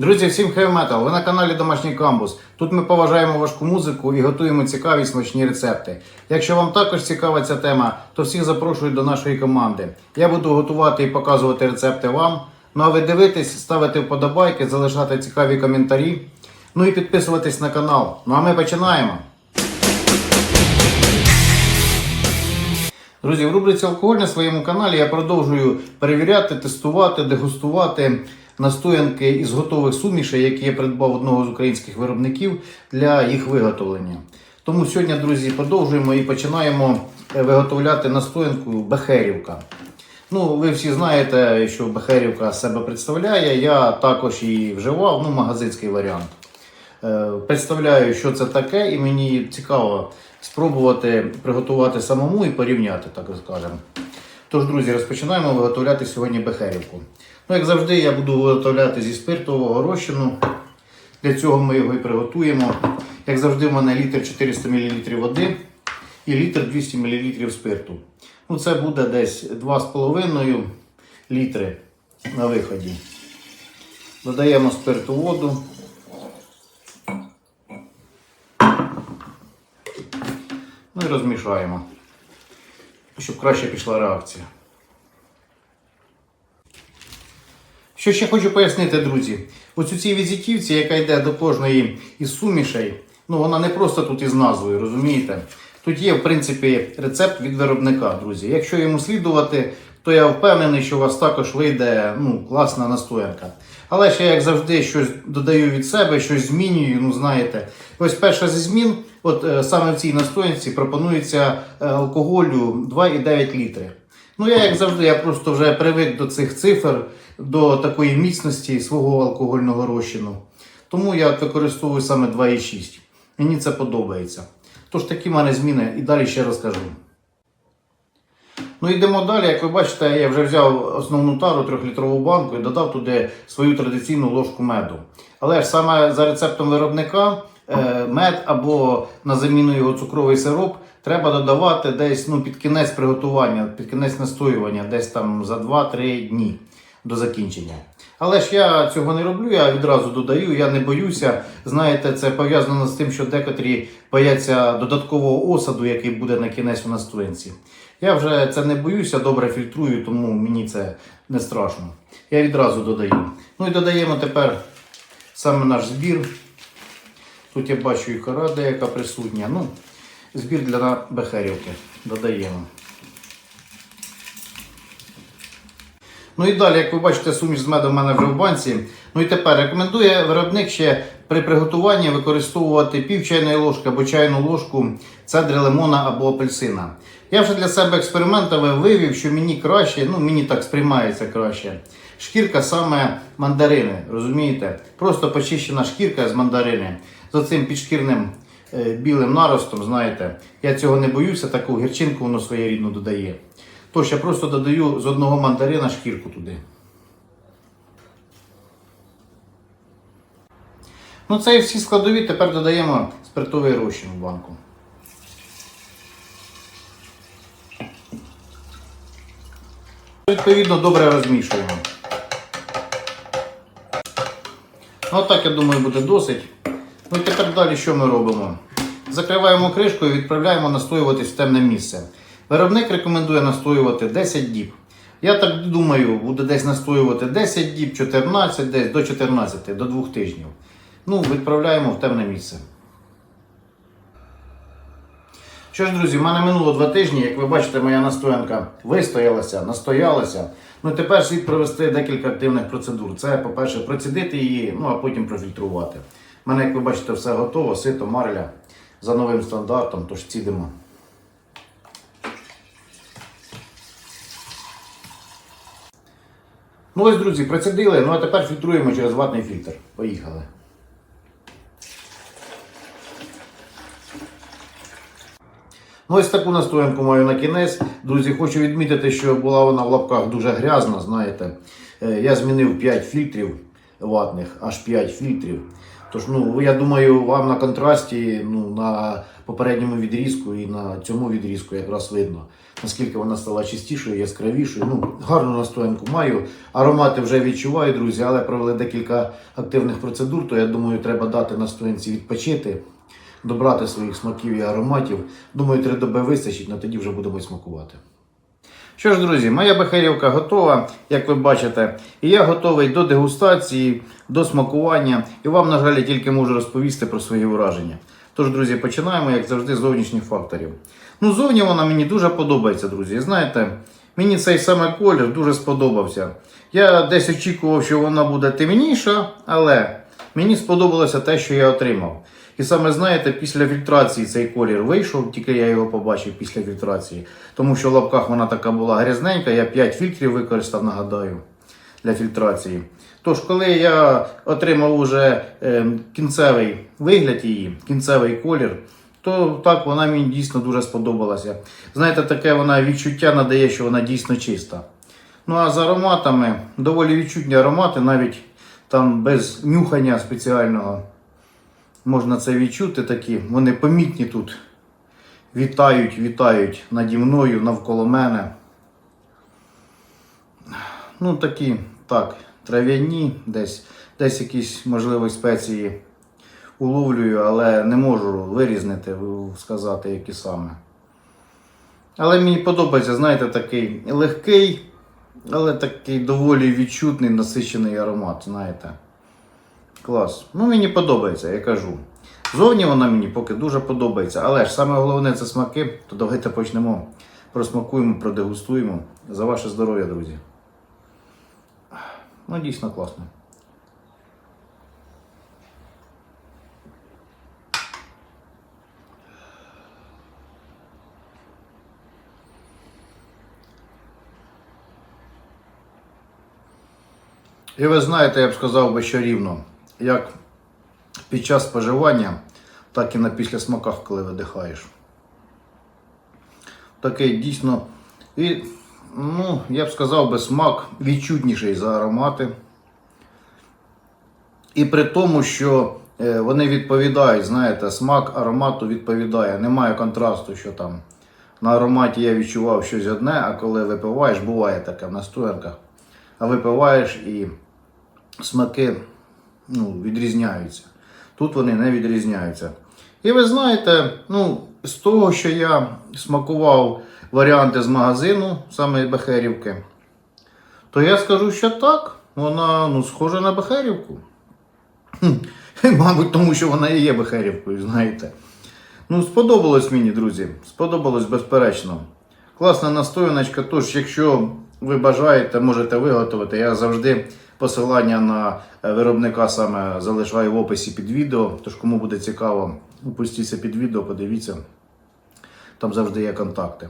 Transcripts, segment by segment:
Друзі, всім хай метал! Ви на каналі Домашній Камбус. Тут ми поважаємо важку музику і готуємо цікаві смачні рецепти. Якщо вам також цікава ця тема, то всіх запрошую до нашої команди. Я буду готувати і показувати рецепти вам. Ну а ви дивитесь, ставити вподобайки, залишати цікаві коментарі. Ну і підписуватись на канал. Ну а ми починаємо. Друзі, в рубриці алкоголь на своєму каналі я продовжую перевіряти, тестувати, дегустувати настоянки із готових сумішей, які я придбав одного з українських виробників для їх виготовлення. Тому сьогодні, друзі, продовжуємо і починаємо е, виготовляти настоянку Бехерівка. Ну, ви всі знаєте, що Бехерівка себе представляє. Я також її вживав, ну, магазинський варіант. Е, Представляю, що це таке, і мені цікаво спробувати приготувати самому і порівняти, так скажемо. Тож, друзі, розпочинаємо виготовляти сьогодні бехерівку. Ну, як завжди, я буду виготовляти зі спиртового розчину. Для цього ми його і приготуємо. Як завжди, в мене літр 400 мл води і літр 200 мл спирту. Ну, це буде десь 2,5 літри на виході. Додаємо спирту воду. Ну і розмішаємо, щоб краще пішла реакція. Що ще хочу пояснити, друзі. Ось у цій візитівці, яка йде до кожної із сумішей, ну вона не просто тут із назвою, розумієте? Тут є, в принципі, рецепт від виробника, друзі. Якщо йому слідувати, то я впевнений, що у вас також вийде ну, класна настоянка. Але я, як завжди, щось додаю від себе, щось змінюю. Ну, знаєте, ось перша зі змін, от е, саме в цій настоянці пропонується е, алкоголю 2,9 літри. Ну, я, як завжди, я просто вже привик до цих цифр, до такої міцності свого алкогольного розчину. Тому я використовую саме 2,6. Мені це подобається. Тож такі в мене зміни і далі ще розкажу. Ну йдемо далі. Як ви бачите, я вже взяв основну тару 3-літрову банку і додав туди свою традиційну ложку меду. Але ж саме за рецептом виробника мед або на заміну його цукровий сироп треба додавати десь ну, під кінець приготування, під кінець настоювання, десь там за 2-3 дні до закінчення. Але ж я цього не роблю, я відразу додаю, я не боюся. Знаєте, це пов'язано з тим, що декотрі бояться додаткового осаду, який буде на кінець у настоянці. Я вже це не боюся, добре фільтрую, тому мені це не страшно. Я відразу додаю. Ну і додаємо тепер саме наш збір. Тут я бачу і кора деяка присутня. Ну, збір для бехерівки додаємо. Ну і далі, як ви бачите, суміш з медом в мене вже в банці. Ну і тепер рекомендує виробник ще при приготуванні використовувати пів чайної ложки або чайну ложку цедри лимона або апельсина. Я вже для себе експериментами вивів, що мені краще, ну мені так сприймається краще. Шкірка саме мандарини, розумієте? Просто почищена шкірка з мандарини з оцим підшкірним е, білим наростом, знаєте. Я цього не боюся, таку гірчинку воно своєрідну додає. Тож я просто додаю з одного мандарина шкірку туди. Ну, це і всі складові, тепер додаємо спиртовий розчин в банку. Відповідно, добре розмішуємо. Ну, так, я думаю, буде досить. Ну і тепер далі що ми робимо? Закриваємо кришкою і відправляємо настоюватись в темне місце. Виробник рекомендує настоювати 10 діб. Я так думаю, буде десь настоювати 10 діб, 14, десь до 14, до 2 тижнів. Ну, відправляємо в темне місце. Що ж, друзі, в мене минуло 2 тижні. Як ви бачите, моя настоянка вистоялася, настоялася. Ну тепер слід провести декілька активних процедур. Це, по-перше, процідити її, ну а потім профільтрувати. У мене, як ви бачите, все готово, сито, марля за новим стандартом, тож цідимо. Ну ось, друзі, процідили, ну а тепер фільтруємо через ватний фільтр. Поїхали. Ну, ось таку настоянку маю на кінець. Друзі, хочу відмітити, що була вона в лапках дуже грязна, знаєте. Е, Я змінив 5 фільтрів ватних, аж 5 фільтрів. Тож, ну, я думаю, вам на контрасті, ну, на попередньому відрізку і на цьому відрізку якраз видно, наскільки вона стала чистішою, яскравішою. Ну, гарну настоянку маю. Аромати вже відчуваю, друзі, але провели декілька активних процедур, то я думаю, треба дати настоянці відпочити, добрати своїх смаків і ароматів. Думаю, три доби вистачить, на тоді вже будемо смакувати. Що ж, друзі, моя бахерівка готова, як ви бачите, і я готовий до дегустації, до смакування. І вам, на жаль, я тільки можу розповісти про свої враження. Тож, друзі, починаємо, як завжди, з зовнішніх факторів. Ну, зовні вона мені дуже подобається, друзі. Знаєте, мені цей саме колір дуже сподобався. Я десь очікував, що вона буде темніша, але мені сподобалося те, що я отримав. І саме знаєте, після фільтрації цей колір вийшов, тільки я його побачив після фільтрації. Тому що в лапках вона така була грязненька, я 5 фільтрів використав, нагадаю, для фільтрації. Тож, коли я отримав уже е, кінцевий вигляд її, кінцевий колір, то так вона мені дійсно дуже сподобалася. Знаєте, таке вона відчуття надає, що вона дійсно чиста. Ну а з ароматами доволі відчутні аромати, навіть там без нюхання спеціального. Можна це відчути такі. Вони помітні тут. Вітають, вітають наді мною, навколо мене. Ну, такі, так, трав'яні, десь, десь якісь, можливо, спеції уловлюю, але не можу вирізнити, сказати, які саме. Але мені подобається, знаєте, такий легкий, але такий доволі відчутний, насичений аромат, знаєте. Клас. Ну, мені подобається, я кажу. Зовні вона мені поки дуже подобається. Але ж саме головне це смаки, то давайте почнемо. Просмакуємо, продегустуємо. За ваше здоров'я, друзі. Ну, дійсно класно. І ви знаєте, я б сказав би, що рівно, як під час споживання, так і на післясмаках, коли видихаєш. Такий дійсно, і, ну, я б сказав би, смак відчутніший за аромати. І при тому, що е, вони відповідають, знаєте, смак аромату відповідає. Немає контрасту, що там на ароматі я відчував щось одне, а коли випиваєш, буває таке в настоянках. А випиваєш і смаки ну, відрізняються. Тут вони не відрізняються. І ви знаєте, ну, з того, що я смакував варіанти з магазину, саме Бехерівки, то я скажу, що так, вона ну, схожа на Бехерівку. Мабуть, тому що вона і є Бехерівкою, знаєте. Ну, сподобалось мені, друзі. Сподобалось безперечно. Класна настояночка. Тож, якщо ви бажаєте, можете виготовити. Я завжди посилання на е, виробника саме залишаю в описі під відео. Тож, кому буде цікаво, опустіться під відео, подивіться. Там завжди є контакти.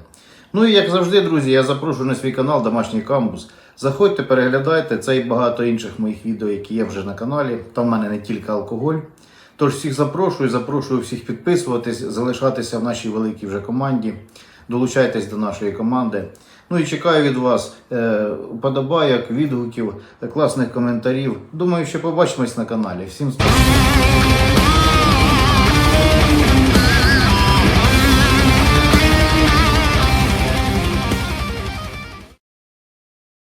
Ну і як завжди, друзі, я запрошую на свій канал Домашній камбус. Заходьте, переглядайте це і багато інших моїх відео, які є вже на каналі. Там в мене не тільки алкоголь. Тож всіх запрошую, запрошую всіх підписуватись, залишатися в нашій великій вже команді. Долучайтесь до нашої команди. Ну і чекаю від вас е, вподобайок, відгуків, класних коментарів. Думаю, що побачимось на каналі. Всім спасибо.